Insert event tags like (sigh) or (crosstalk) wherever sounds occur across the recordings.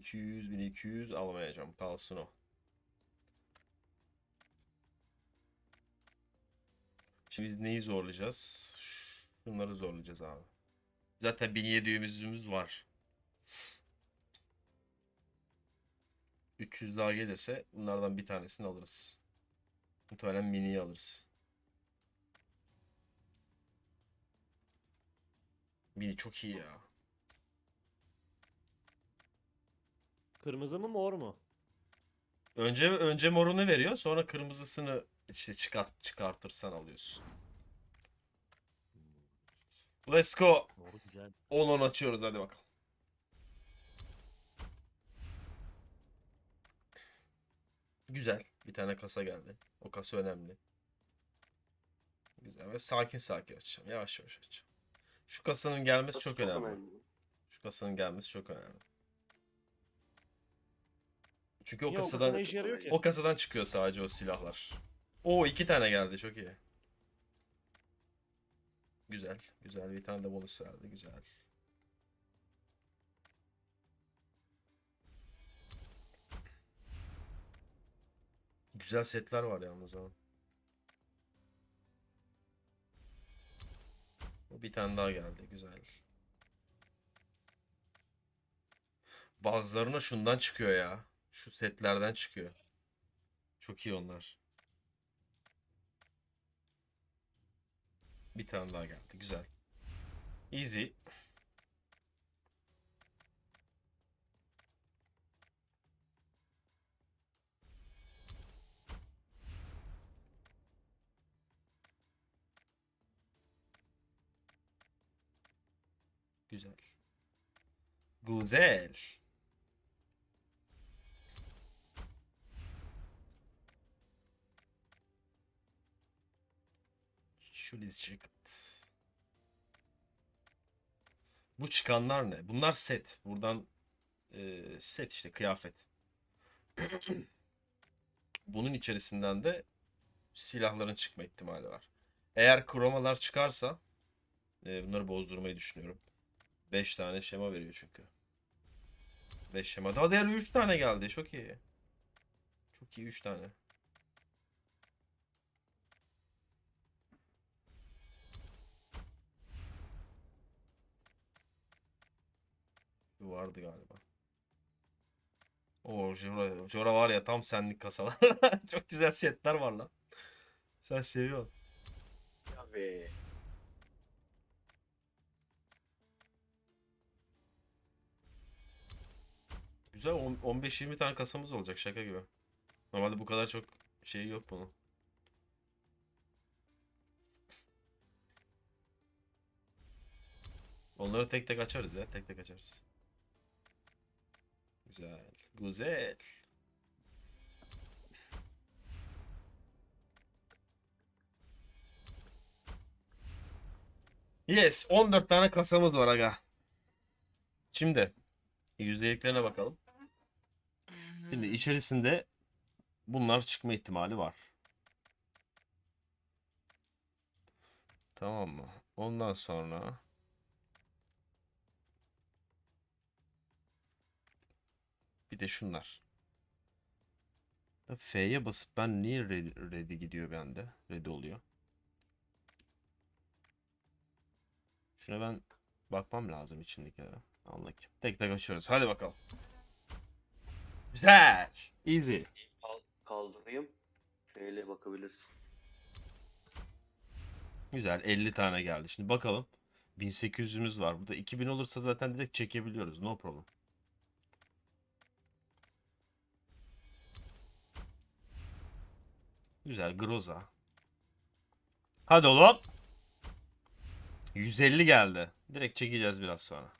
1200 1200 almayacağım. Kalsın o. Şimdi biz neyi zorlayacağız? Şunları zorlayacağız abi. Zaten 1700'ümüz var. 300 daha gelirse bunlardan bir tanesini alırız. Muhtemelen mini'yi alırız. Mini çok iyi ya. Kırmızı mı mor mu? Önce önce morunu veriyor, sonra kırmızısını işte çıkart çıkartırsan alıyorsun. Let's go. Doğru güzel. 10-10 açıyoruz hadi bakalım. Güzel. Bir tane kasa geldi. O kasa önemli. Güzel ve sakin sakin açacağım. Yavaş yavaş açacağım. Şu kasanın gelmesi çok, önemli. Şu kasanın gelmesi çok önemli. Çünkü o Niye o kasa kasadan ne işe yarıyor ki? o kasadan çıkıyor sadece o silahlar. O iki tane geldi çok iyi. Güzel. Güzel. Bir tane de bonus verdi. Güzel. Güzel setler var yalnız ha. Bir tane daha geldi. Güzel. Bazılarına şundan çıkıyor ya. Şu setlerden çıkıyor. Çok iyi onlar. Bir tane daha geldi. Güzel. Easy. Güzel. Güzel. Şu diz çıktı. Bu çıkanlar ne? Bunlar set. Buradan e, set işte kıyafet. (clears throat) Bunun içerisinden de silahların çıkma ihtimali var. Eğer kromalar çıkarsa e, bunları bozdurmayı düşünüyorum. 5 tane şema veriyor çünkü. 5 şema. Daha değerli 3 tane geldi. Çok iyi. Çok iyi 3 tane. Vardı galiba. O Jora, Jora var ya tam senlik kasalar. (laughs) Çok güzel setler var lan. Sen seviyorsun. Abi. Güzel on- 15-20 tane kasamız olacak şaka gibi. Normalde bu kadar çok şey yok bunun. Onları tek tek açarız ya. Tek tek açarız. Güzel. Güzel. Yes. 14 tane kasamız var aga. Şimdi yüzdeliklerine bakalım. Şimdi içerisinde bunlar çıkma ihtimali var. Tamam mı? Ondan sonra bir de şunlar. F'ye basıp ben niye ready, ready gidiyor bende? Ready oluyor. Şuna ben bakmam lazım içindekilere. Anladım. Tek tek açıyoruz. Hadi bakalım. Güzel. Easy. Kal- kaldırayım. Şöyle bakabilirsin. Güzel 50 tane geldi. Şimdi bakalım. 1800'ümüz var. Burada 2000 olursa zaten direkt çekebiliyoruz. No problem. Güzel Groza. Hadi oğlum. 150 geldi. Direkt çekeceğiz biraz sonra.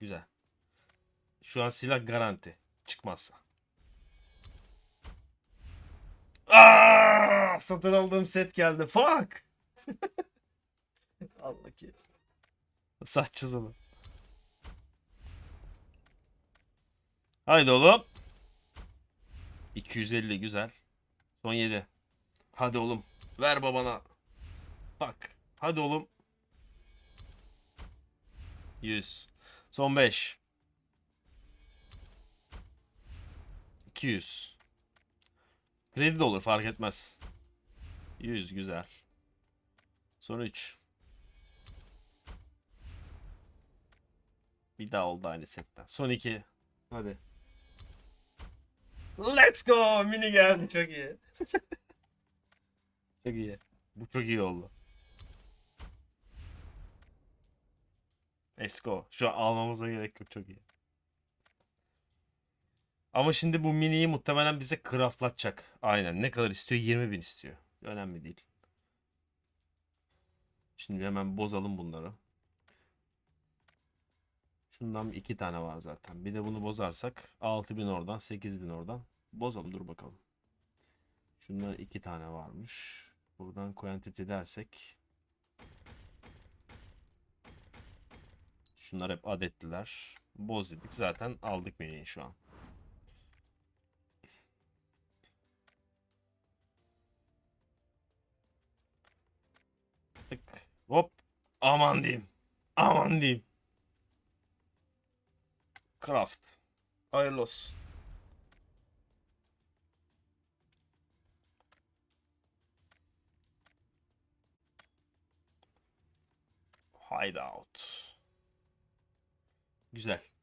Güzel. Şu an silah garanti. Çıkmazsa. Aa, satın aldığım set geldi. Fuck. (laughs) Allah ki. Saççız onu. Haydi oğlum. 250 güzel. Son 7. Hadi oğlum. Ver babana. Bak. Hadi oğlum. 100. Son 5. 200. Kredi de olur fark etmez. 100 güzel. Son 3. Bir daha oldu aynı setten. Son 2. Hadi. Let's go. Mini geldi. Çok iyi. (laughs) çok iyi. Bu çok iyi oldu. Let's go. Şu an almamıza gerek yok. Çok iyi. Ama şimdi bu miniyi muhtemelen bize craftlatacak. Aynen. Ne kadar istiyor? 20 bin istiyor. Önemli değil. Şimdi hemen bozalım bunları. Şundan iki tane var zaten. Bir de bunu bozarsak 6000 oradan 8000 oradan. Bozalım dur bakalım. Şundan iki tane varmış. Buradan quantity dersek. Şunlar hep adetliler. Boz dedik zaten aldık miniyi şu an. Tık. Hop. Aman diyeyim. Aman diyeyim. Craft. Hayırlı olsun. Hideout. Güzel.